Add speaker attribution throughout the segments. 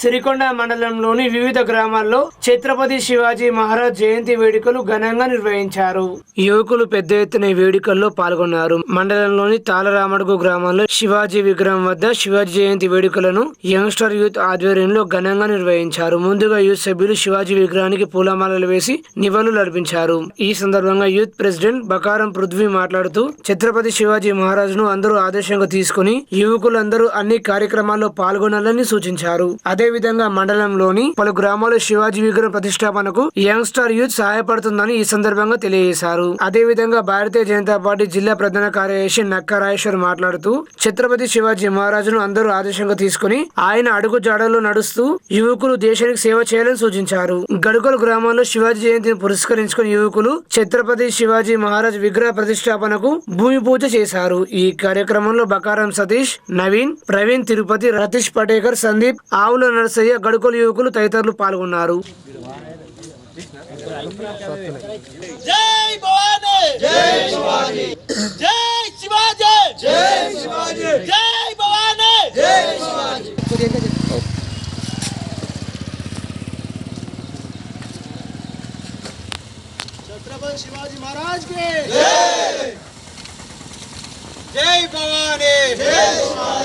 Speaker 1: సిరికొండ మండలంలోని వివిధ గ్రామాల్లో ఛత్రపతి శివాజీ మహారాజ్ జయంతి వేడుకలు ఘనంగా నిర్వహించారు. యువకులు పెద్ద ఎత్తున వేడుకల్లో పాల్గొన్నారు. మండలంలోని తాళరామడుగు గ్రామంలో శివాజీ విగ్రహం వద్ద శివాజీ జయంతి వేడుకలను యంగ్స్టర్ యూత్ ఆధ్వర్యంలో ఘనంగా నిర్వహించారు. ముందుగా యూత్ సభ్యులు శివాజీ విగ్రహానికి పూలమాలలు వేసి నివాళులు అర్పించారు. ఈ సందర్భంగా యూత్ ప్రెసిడెంట్ బకారం పృథ్వీ మాట్లాడుతూ ఛత్రపతి శివాజీ మహారాజును అందరూ ఆదర్శంగా తీసుకుని యువకులందరూ అన్ని కార్యక్రమాల్లో పాల్గొనాలని సూచించారు. అదే విధంగా మండలంలోని పలు గ్రామాల్లో శివాజీ విగ్రహం ప్రతిష్టాపనకు యంగ్స్టర్ యూత్ సహాయపడుతుందని ఈ సందర్భంగా తెలియజేశారు. అదేవిధంగా భారతీయ జనతా పార్టీ జిల్లా ప్రధాన కార్యదర్శి నక్క రాజేశ్వర్ మాట్లాడుతూ ఛత్రపతి శివాజీ మహారాజును అందరూ ఆదర్శంగా తీసుకుని ఆయన అడుగు జాడల్లో నడుస్తూ యువకులు దేశానికి సేవ చేయాలని సూచించారు. గడుకల్ గ్రామంలో శివాజీ జయంతిని పురస్కరించుకుని యువకులు ఛత్రపతి శివాజీ మహారాజ్ విగ్రహ ప్రతిష్టాపనకు భూమి పూజ చేశారు. ఈ కార్యక్రమంలో బకారం సతీష్ నవీన్ ప్రవీణ్ తిరుపతి రతీష్ పటేకర్ సందీప్ ఆవుల నరసయ్య గడుకల్ యువకులు తదితరులు పాల్గొన్నారు
Speaker 2: జై భవానీ జై శివాజీ జై శివాజీ జై శివాజీ జై భవానీ జై శివాజీ छत्रपति शिवाजी महाराज के जय भवानी जय शिवाजी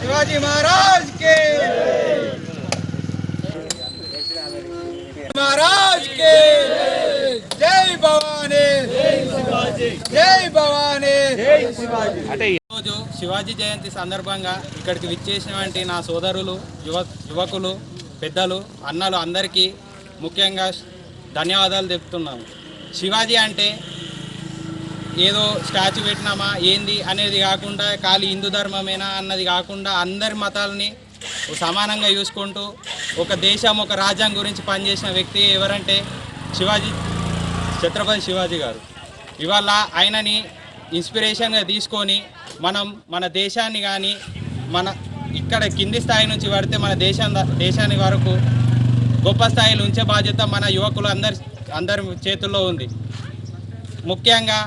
Speaker 2: శివాజీ మహారాజ్ కే మహారాజ్ కే జై భవాన్ అంటే
Speaker 3: ఈరోజు శివాజీ జయంతి సందర్భంగా ఇక్కడికి విచ్చేసినటువంటి నా సోదరులు యువ యువకులు పెద్దలు అన్నలు అందరికీ ముఖ్యంగా ధన్యవాదాలు చెప్తున్నాము శివాజీ అంటే ఏదో స్టాచ్యూ పెట్టినామా ఏంది అనేది కాకుండా ఖాళీ హిందూ ధర్మమేనా అన్నది కాకుండా అందరి మతాలని సమానంగా చూసుకుంటూ ఒక దేశం ఒక రాజ్యాంగం గురించి పనిచేసిన వ్యక్తి ఎవరంటే శివాజీ ఛత్రపతి శివాజీ గారు. ఇవాళ ఆయనని ఇన్స్పిరేషన్గా తీసుకొని మనం మన దేశాన్ని కానీ మన ఇక్కడ కింది స్థాయి నుంచి పడితే మన దేశం ద- దేశాన్ని వరకు గొప్ప స్థాయిలో ఉంచే బాధ్యత మన యువకులు అందరి అందరి చేతుల్లో ఉంది. ముఖ్యంగా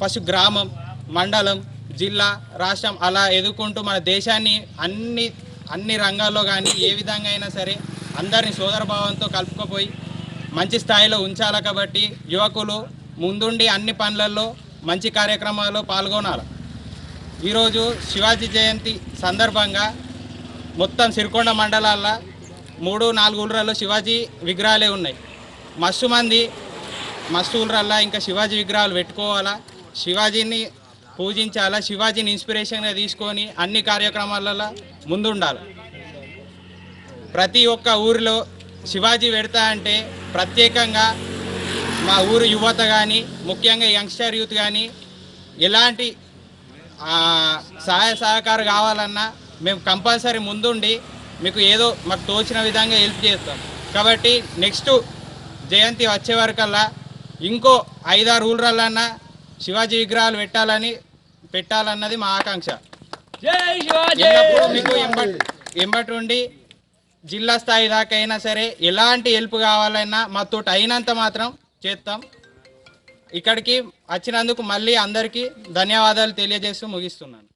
Speaker 3: పశు గ్రామం మండలం జిల్లా రాష్ట్రం అలా ఎదుర్కొంటూ మన దేశాన్ని అన్ని అన్ని రంగాల్లో కానీ ఏ విధంగా అయినా సరే అందరిని సోదరభావంతో కలుపుకపోయి మంచి స్థాయిలో ఉంచాలి కాబట్టి యువకులు ముందుండి అన్ని పనులలో మంచి కార్యక్రమాల్లో పాల్గొనాలి. ఈరోజు శివాజీ జయంతి సందర్భంగా మొత్తం సిరికొండ మండలాల్లో మూడు నాలుగు ఊళ్ళలో శివాజీ విగ్రహాలే ఉన్నాయి. మస్తు మంది మస్తు ఊళ్ళల్లో ఇంకా శివాజీ విగ్రహాలు పెట్టుకోవాలా? శివాజీని పూజించాలా? శివాజీని ఇన్స్పిరేషన్గా తీసుకొని అన్ని కార్యక్రమాలలో ముందుండాలి. ప్రతి ఒక్క ఊరిలో శివాజీ పెడతా అంటే ప్రత్యేకంగా మా ఊరు యువత కానీ ముఖ్యంగా యంగ్స్టర్ యూత్ కానీ ఎలాంటి సహాయ సహకారం కావాలన్నా మేము కంపల్సరీ ముందుండి మీకు ఏదో మాకు తోచిన విధంగా హెల్ప్ చేస్తాం. కాబట్టి నెక్స్ట్ జయంతి వచ్చే వరకల్లా ఇంకో ఐదారు ఊళ్ళన్నా శివాజీ విగ్రహాలు పెట్టాలని పెట్టాలన్నది మా ఆకాంక్ష. మీకు ఎంబట్ ఎంబటి ఉండి జిల్లా స్థాయి దాకా అయినా సరే ఎలాంటి హెల్ప్ కావాలన్నా మాతో అయినంత మాత్రం చేస్తాం ఇక్కడికి వచ్చినందుకు మళ్ళీ అందరికీ ధన్యవాదాలు తెలియజేస్తూ ముగిస్తున్నాను.